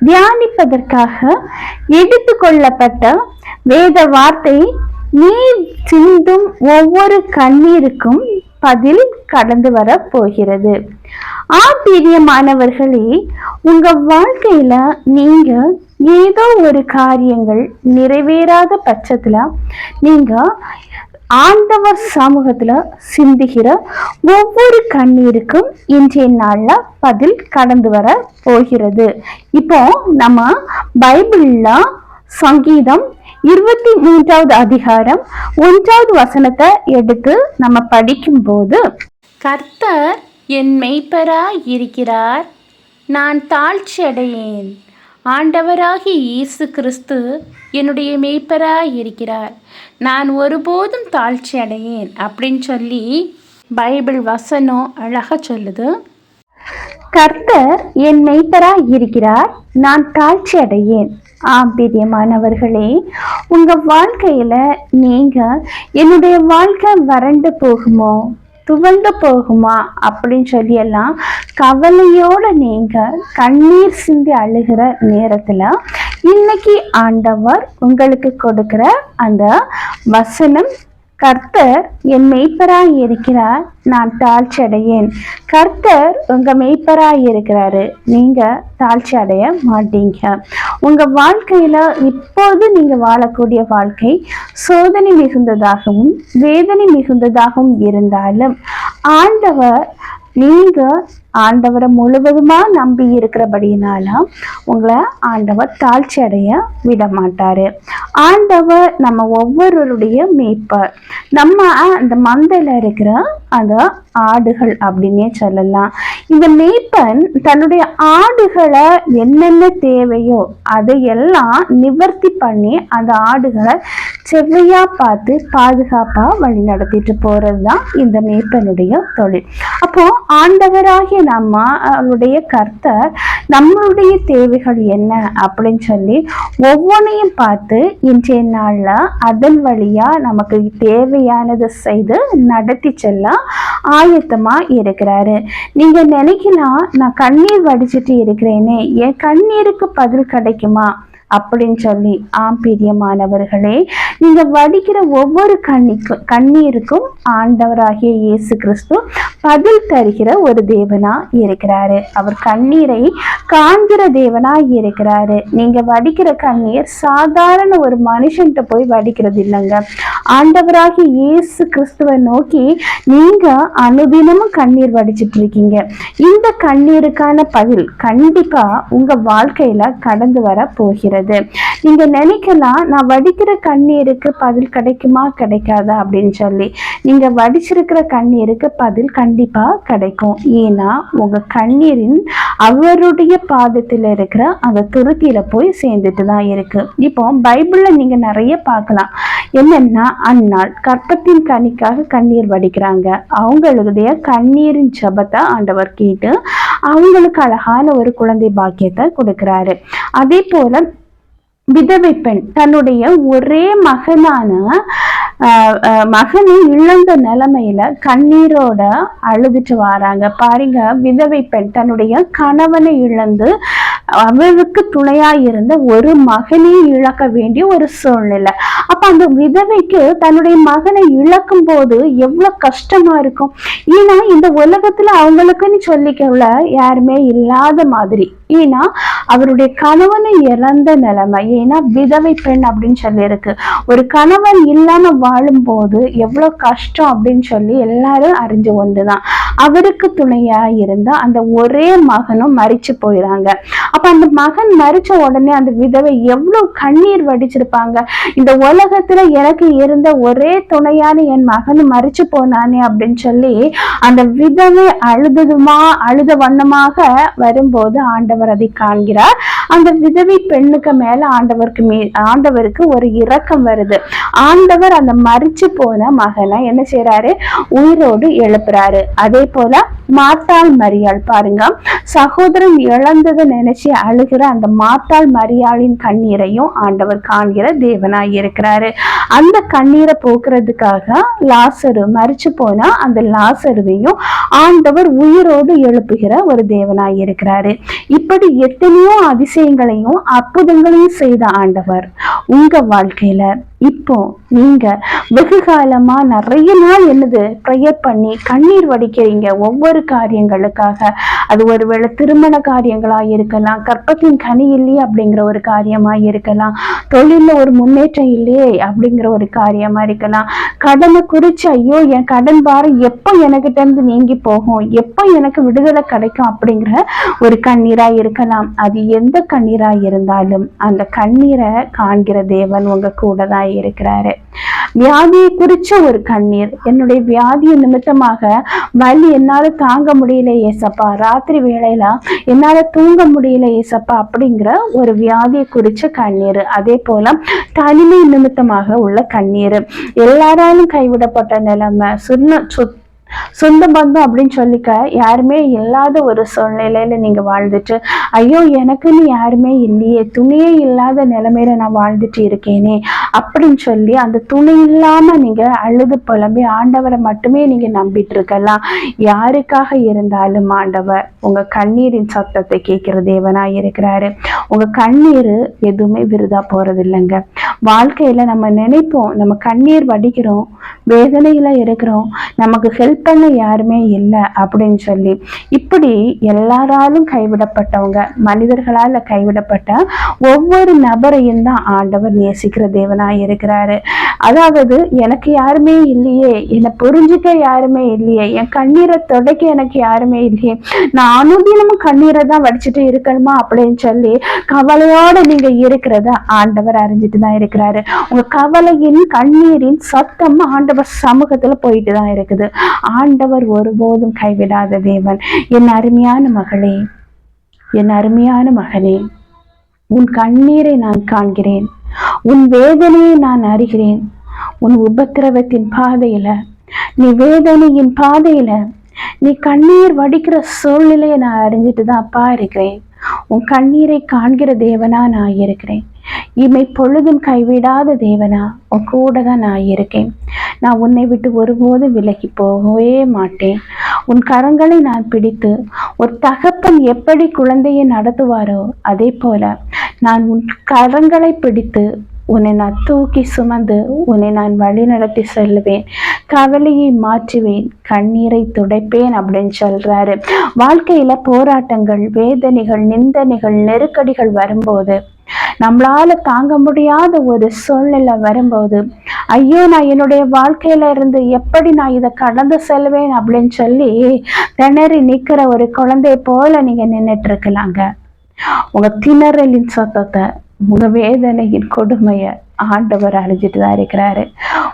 தியானிப்பதற்காக எடுத்துக்கொள்ளப்பட்ட வேத வார்த்தை நீ சிந்தும் ஒவ்வொரு கண்ணீருக்கும் பதில் கடந்து வர போகிறது. ஆச்சரியமானவர்களே உங்க வாழ்க்கையில நீங்க ஏதோ ஒரு காரியங்கள் நிறைவேறாத பட்சத்துல நீங்க ஆண்டவர் சமூகத்துல சிந்துகிற ஒவ்வொரு கண்ணீருக்கும் இன்றைய நாள்ல பதில் கடந்து வர போகிறது. இப்போ நம்ம பைபிள்ல சங்கீதம் இருபத்தி மூன்றாவது அதிகாரம் ஒன்றாவது வசனத்தை எடுத்து நம்ம படிக்கும்போது கர்த்தர் என் மெய்ப்பராய் இருக்கிறார் நான் தாழ்ச்சி அடையேன் ஆண்டவராகிய இயேசு கிறிஸ்து என்னுடைய மேய்ப்பராய் இருக்கிறார். நான் ஒருபோதும் தாழ்ச்சி அடையேன் அப்படின்னு சொல்லி பைபிள் வசனம் அழகாக சொல்லுது. கர்த்தர் என் மெய்ப்பராய் இருக்கிறார் நான் தாழ்ச்சி அடையேன். ஆம் பிரியமானவர்களே உங்கள் வாழ்க்கையில் நீங்கள் என்னுடைய வாழ்க்கை வறண்டு போகுமோ துவண்டு போகுமா? அப்படின்னு சொல்லியெல்லாம் கவலையோடு நீங்கள் கண்ணீர் சிந்தி அழுகிற நேரத்தில் இன்னைக்கு ஆண்டவர் உங்களுக்கு கொடுக்கிற அந்த வசனம் கர்த்தர் என் மெய்ப்பராய் இருக்கிறார் நான் தாழ்ச்சி அடையேன் கர்த்தர் உங்க மெய்ப்பராய் இருக்கிறாரு. நீங்க தாழ்ச்சி அடைய மாட்டீங்க. உங்க வாழ்க்கையில இப்போது நீங்க வாழக்கூடிய வாழ்க்கை சோதனை மிகுந்ததாகவும் வேதனை மிகுந்ததாகவும் இருந்தாலும் ஆண்டவர் நீங்க ஆண்டவரை முழுவதுமா நம்பி இருக்கிறபடினால உங்களை ஆண்டவர் தாழ்ச்சி அடைய விட மாட்டாரு ஆண்டவர் நம்ம ஒவ்வொருவருடைய மேய்ப்பர் நம்ம அந்த மந்தையில இருக்கிற அந்த ஆடுகள் அப்படின்னே சொல்லலாம். இந்த மேய்ப்பன் தன்னுடைய ஆடுகளை என்னென்ன தேவையோ அதையெல்லாம் நிவர்த்தி பண்ணி அந்த ஆடுகளை செவ்வையாக பார்த்து பாதுகாப்பாக வழி நடத்திட்டு போகிறது தான் இந்த மேய்ப்பனுடைய தொழில். அப்போது ஆண்டவராகிய நம்ம அவருடைய கர்த்தர் நம்மளுடைய தேவைகள் என்ன அப்படின்னு சொல்லி ஒவ்வொன்றையும் பார்த்து இன்றைய நாளில் அதன் வழியாக நமக்கு தேவையானதை செய்து நடத்தி செல்ல ஆயத்தமாக இருக்கிறாரு. நீங்கள் நினைக்கலாம் நான் கண்ணீர் வடிச்சிட்டு இருக்கிறேனே என் கண்ணீருக்கு பதில் கிடைக்குமா? அப்படின்னு சொல்லி ஆம் பிரியமானவர்களே நீங்க வடிக்கிற ஒவ்வொரு கண்ணிக்கும் கண்ணீருக்கும் ஆண்டவராகிய இயேசு கிறிஸ்து பதில் தருகிற ஒரு தேவனா இருக்கிறாரு. அவர் கண்ணீரை காண்கிற தேவனா இருக்கிறாரு. நீங்க வடிக்கிற கண்ணீர் சாதாரண ஒரு மனுஷன்கிட்ட போய் வடிக்கிறது இல்லைங்க. ஆண்டவராகிய இயேசு கிறிஸ்துவை நோக்கி நீங்க அனுதினமும் கண்ணீர் வடிச்சிட்டு இருக்கீங்க. இந்த கண்ணீருக்கான பதில் கண்டிப்பா உங்க வாழ்க்கையில கடந்து வர போகிறது. நீங்க நினைக்கலாம் நான் வடிக்கிற கண்ணீருக்கு பதில் கிடைக்குமா கிடைக்காதா அப்படின்னு சொல்லி. நீங்க வடிச்சிருக்கிற கண்ணீருக்கு பதில் கண்டிப்பா கிடைக்கும். ஏன்னா உங்க கண்ணீரின் அவருடைய பாதத்தில் இருக்கிற அந்த துருத்தியில போய் சேர்ந்துட்டு தான் இருக்கு. இப்போ பைபிள்ல நீங்க நிறைய பார்க்கலாம். என்னன்னா அந்நாள் கற்பத்தின் கனிக்காக கண்ணீர் வடிக்கிறாங்க. அவங்களுடைய கண்ணீரின் ஜபத்தை ஆண்டவர் கேட்டு அவங்களுக்கு அழகான ஒரு குழந்தை பாக்கியத்தை கொடுக்கிறாரு. அதே போல விதவை பெண். தன்னுடைய ஒரே மகனான ஆஹ், மகனை இழந்த நிலைமையில கண்ணீரோட அழுதுட்டு வராங்க. பாருங்க விதவை பெண் தன்னுடைய கணவனை இழந்து அவளுக்கு துணையா இருந்த ஒரு மகனை இழக்க வேண்டிய ஒரு சூழ்நிலை. அப்ப அந்த விதவைக்கு தன்னுடைய மகனை இழக்கும் போது எவ்வளவு கஷ்டமா இருக்கும்? ஏன்னா இந்த உலகத்துல அவங்களுக்குன்னு சொல்லிக்கல யாருமே இல்லாத மாதிரி. ஏன்னா அவருடைய கணவனை இறந்த நிலைமை. ஏன்னா விதவை பெண் அப்படின்னு சொல்லி இருக்கு ஒரு கணவன் இல்லாம வாழும்போது எவ்வளவு கஷ்டம் அப்படின்னு சொல்லி எல்லாரும் அறிஞ்சு ஒன்றுதான் அவருக்கு துணையா இருந்த அந்த ஒரே மகனும் மறிச்சு போயிறாங்க. அப்ப அந்த மகன் மறிச்ச உடனே அந்த விதவை எவ்வளவு கண்ணீர் வடிச்சிருப்பாங்க. இந்த உலகத்துல எனக்கு இருந்த ஒரே துணையான என் மகன் மறிச்சு போனானே அப்படின்னு சொல்லி அந்த விதவை அழுததுமா அழுத வண்ணமாக வரும்போது ஆண்டவர் அதை காண்கிறார். அந்த விதவை பெண்ணுக்கு மேல ஆண்டவருக்கு மீ ஆண்டவருக்கு ஒரு இரக்கம் வருது. ஆண்டவர் அந்த மறிச்சு போன மகனை என்ன செய்யறாரு உயிரோடு எழுப்புறாரு. அதே போல மாத்தாள் மரியாள் பாருங்க. சகோதரன் இழந்ததை நினைச்சு அழுகிற அந்த மாத்தாள் மரியாளின் கண்ணீரையும் ஆண்டவர் காண்கிற தேவனாய் இருக்கிறாரு. அந்த கண்ணீரை போக்குறதுக்காக லாசரு மறிச்சு போனா அந்த லாசருவையும் ஆண்டவர் உயிரோடு எழுப்புகிற ஒரு தேவனாய் இருக்கிறாரு. இப்படி எத்தனையோ அதிசயங்களையும் அற்புதங்களையும் செய்த ஆண்டவர் உங்க வாழ்க்கையில இப்போ நீங்க வெகு காலமா நிறைய நாள் என்னது ப்ரேயர் பண்ணி கண்ணீர் வடிக்கிறீங்க. ஒவ்வொரு ஒவ்வொரு காரியங்களுக்காக. அது ஒருவேளை திருமண காரியங்களாக இருக்கலாம் கற்பத்தின் கனி இல்லையே அப்படிங்கிற ஒரு காரியமாக இருக்கலாம் தொழிலில் ஒரு முன்னேற்றம் இல்லையே அப்படிங்கிற ஒரு காரியமாக இருக்கலாம். கடனை குறித்து ஐயோ என் கடன் பாரம் எப்போ எனக்கிட்ட இருந்து நீங்கி போகும் எப்போ எனக்கு விடுதலை கிடைக்கும் அப்படிங்கிற ஒரு கண்ணீராக இருக்கலாம். அது எந்த கண்ணீராக இருந்தாலும் அந்த கண்ணீரை காண்கிற தேவன் உங்கள் கூட தான் இருக்கிறாரு. வியாதியை குறித்த ஒரு கண்ணீர் என்னுடைய வியாதியை நிமித்தமாக வலி என்னால் தாங்க முடியல ஏசப்பா. ராத்திரி வேளையில என்னால தூங்க முடியல ஏசப்பா அப்படிங்கிற ஒரு வியாதியை குறிச்ச கண்ணீர். அதே போல தனிமை நிமித்தமாக உள்ள கண்ணீர். எல்லாராலும் கைவிடப்பட்ட நிலைமை சுண்ண சுத்த சொந்த பந்தம் அப்படின்னு சொல்லிக்க யாருமே இல்லாத ஒரு சூழ்நிலையில நீங்க வாழ்ந்துட்டு ஐயோ எனக்குன்னு யாருமே இல்லையே துணியே இல்லாத நிலைமையில நான் வாழ்ந்துட்டு இருக்கேனே அப்படின்னு சொல்லி அந்த துணி இல்லாம நீங்க அழுது புலம்பி ஆண்டவரை மட்டுமே நீங்க நம்பிட்டு இருக்கலாம். யாருக்காக இருந்தாலும் ஆண்டவர் உங்க கண்ணீரின் சத்தத்தை கேட்கிற தேவனா இருக்கிறாரு. உங்க கண்ணீர் எதுவுமே விருதா போறது இல்லைங்க வாழ்க்கையில நம்ம நினைப்போம் நம்ம கண்ணீர் வடிக்கிறோம் வேதனையில இருக்கிறோம் நமக்கு ஹெல்ப் பண்ண யாருமே இல்லை அப்படின்னு சொல்லி. இப்படி எல்லாராலும் கைவிடப்பட்டவங்க மனிதர்களால கைவிடப்பட்ட ஒவ்வொரு நபரையும் தான் ஆண்டவர் நேசிக்கிற தேவனாக இருக்கிறாரு. அதாவது எனக்கு யாருமே இல்லையே என்னை புரிஞ்சுக்க யாருமே இல்லையே என் கண்ணீரை துடைக்க எனக்கு யாருமே இல்லையே நான் அனுதினமும் கண்ணீரை தான் வடிச்சிட்டு இருக்கணுமா அப்படின்னு சொல்லி கவலையோட நீங்க இருக்கிறத ஆண்டவர் அறிஞ்சிட்டு தான் இருக்கிறாரு. உங்க கவலையின் கண்ணீரின் சத்தம் ஆண்டவர் சமூகத்துல போயிட்டு தான் இருக்குது. ஆண்டவர் ஒருபோதும் கைவிடாத தேவன். என் அருமையான மகளே என் அருமையான மகனே உன் கண்ணீரை நான் காண்கிறேன். உன் வேதனையை நான் அறிகிறேன். உன் உபத்திரவத்தின் பாதையில நீ வேதனையின் பாதையில நீ கண்ணீர் வடிக்கிற சூழ்நிலையை நான் அறிஞ்சிட்டு தான் அப்பா இருக்கிறேன். உன் கண்ணீரை காண்கிற தேவனா நான் இருக்கிறேன். இமை பொழுதும் கைவிடாத தேவனா உன் கூட தான் நான் இருக்கேன். நான் உன்னை விட்டு ஒருபோதும் விலகி போகவே மாட்டேன். உன் கரங்களை நான் பிடித்து ஒரு தகப்பன் எப்படி குழந்தையை நடத்துவாரோ அதே போல நான் உன் கரங்களை பிடித்து உன்னை நான் தூக்கி சுமந்து உன்னை நான் வழி நடத்தி செல்லுவேன் கவலையை மாற்றுவேன் கண்ணீரை துடைப்பேன் அப்படின்னு சொல்றாரு. வாழ்க்கையில போராட்டங்கள் வேதனைகள் நிந்தனைகள் நெருக்கடிகள் வரும்போது நம்மளால தாங்க முடியாத ஒரு சூழ்நிலை வரும்போது ஐயோ நான் என்னுடைய வாழ்க்கையில இருந்து எப்படி நான் இதை கடந்து செல்வேன்? அப்படின்னு சொல்லி திணறி நிற்கிற ஒரு குழந்தை போல நீங்க நின்றுட்டு இருக்கலாங்க. உங்க திணறலின் சத்தத்தை உங்க வேதனையின் ஆண்டவர் அழிஞ்சிட்டு தான் இருக்கிறாரு.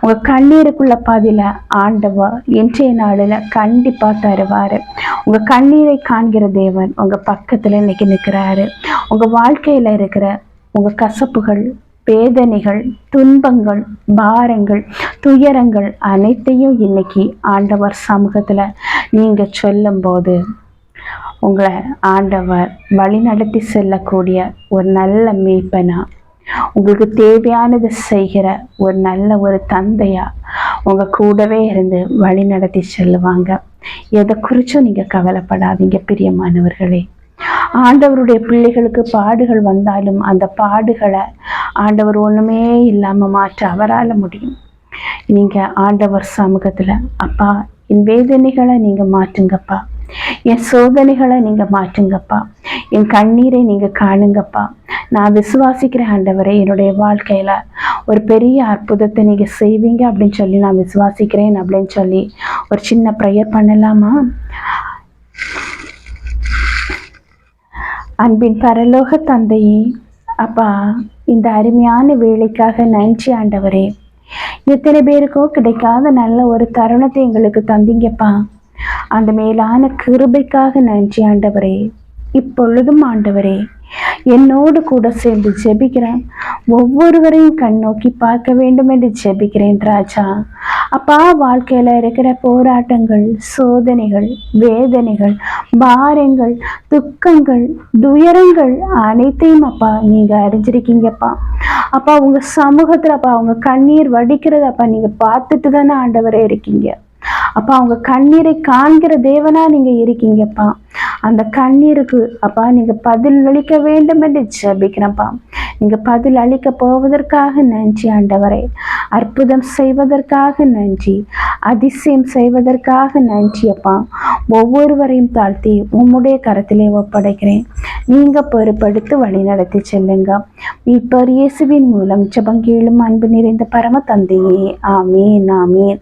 உங்க கண்ணீருக்குள்ள பதில ஆண்டவர் இன்றைய நாளில் கண்டிப்பா தருவாரு. உங்க கண்ணீரை காண்கிற தேவன் உங்க பக்கத்துல இன்னைக்கு நிற்கிறாரு உங்க வாழ்க்கையில இருக்கிற உங்க கசப்புகள் வேதனைகள் துன்பங்கள் பாரங்கள் துயரங்கள் அனைத்தையும் இன்னைக்கு ஆண்டவர் சமூகத்துல நீங்க சொல்லும்போது உங்களை ஆண்டவர் வழிநடத்தி செல்லக்கூடிய ஒரு நல்ல மீட்பனா? உங்களுக்கு தேவையானது செய்கிற ஒரு நல்ல ஒரு தந்தையா? உங்க கூடவே இருந்து வழி நடத்தி செல்லுவாங்க. எதை குறிச்சும் நீங்க கவலைப்படாதீங்க பிரியமானவர்களே. ஆண்டவருடைய பிள்ளைகளுக்கு பாடுகள் வந்தாலும் அந்த பாடுகளை ஆண்டவர் ஒண்ணுமே இல்லாம மாற்ற அவரால முடியும். நீங்க ஆண்டவர் சமூகத்துல அப்பா என் வேதனைகளை நீங்க மாற்றுங்கப்பா. என் சோதனைகளை நீங்க மாற்றுங்கப்பா. என் கண்ணீரை நீங்க காணுங்கப்பா. நான் விசுவாசிக்கிற ஆண்டவரை என்னுடைய வாழ்க்கையில ஒரு பெரிய அற்புதத்தை நீங்க செய்வீங்க அப்படின்னு சொல்லி நான் விசுவாசிக்கிறேன் அப்படின்னு சொல்லி ஒரு சின்ன ப்ரேயர் பண்ணலாமா? அன்பின் பரலோக தந்தையே அப்பா இந்த அருமையான வேலைக்காக நன்றி ஆண்டவரே. எத்தனை பேருக்கோ கிடைக்காத நல்ல ஒரு தருணத்தை எங்களுக்கு தந்தீங்கப்பா. அந்த மேலான கிருபைக்காக நன்றி ஆண்டவரே. இப்பொழுதும் ஆண்டவரே என்னோடு கூட சேர்ந்து ஜெபிக்கிறேன். ஒவ்வொருவரையும் கண் நோக்கி பார்க்க வேண்டும் என்று ஜெபிக்கிறேன் ராஜா. அப்பா வாழ்க்கையில இருக்கிற போராட்டங்கள் சோதனைகள் வேதனைகள் பாரங்கள் துக்கங்கள் துயரங்கள் அனைத்தையும் அப்பா நீங்க அறிஞ்சிருக்கீங்கப்பா. அப்பா உங்க சமூகத்துல அப்பா அவங்க கண்ணீர் வடிக்கிறதப்பா அப்பா நீங்க பார்த்துட்டு தானே ஆண்டவரே இருக்கீங்க. அப்பா அவங்க கண்ணீரை காண்கிற தேவனா நீங்க இருக்கீங்கப்பா. அந்த கண்ணீருக்கு அப்பா நீங்க பதில் அளிக்க வேண்டும் என்று ஜபிக்கிறப்பா இங்கே பதில் அளிக்க போவதற்காக நன்றி ஆண்டவரே. அற்புதம் செய்வதற்காக நன்றி அதிசயம் செய்வதற்காக நன்றி அப்பா. ஒவ்வொருவரையும் தாழ்த்தி உம்முடைய கரத்திலே ஒப்படைக்கிறேன். நீங்க பொறுப்படுத்து வழி நடத்தி செல்லுங்க. மீட்பர் இயேசுவின் மூலம் ஜபங்கீழும் அன்பு நிறைந்த பரம தந்தையே. ஆமீன் ஆமீன்.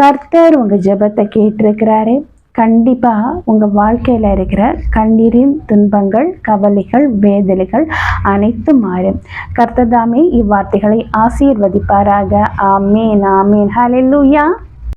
கர்த்தர் உங்க ஜெபத்தை கேட்டிருக்கிறாரே. கண்டிப்பா உங்க வாழ்க்கையில இருக்கிற கண்ணீரின் துன்பங்கள் கவலைகள் வேதனைகள் அனைத்து மாறும். கர்த்ததாமே இவ்வார்த்தைகளை ஆசீர்வதிப்பாராக. ஆமேன் ஆமேன். ஹலெல்லூயா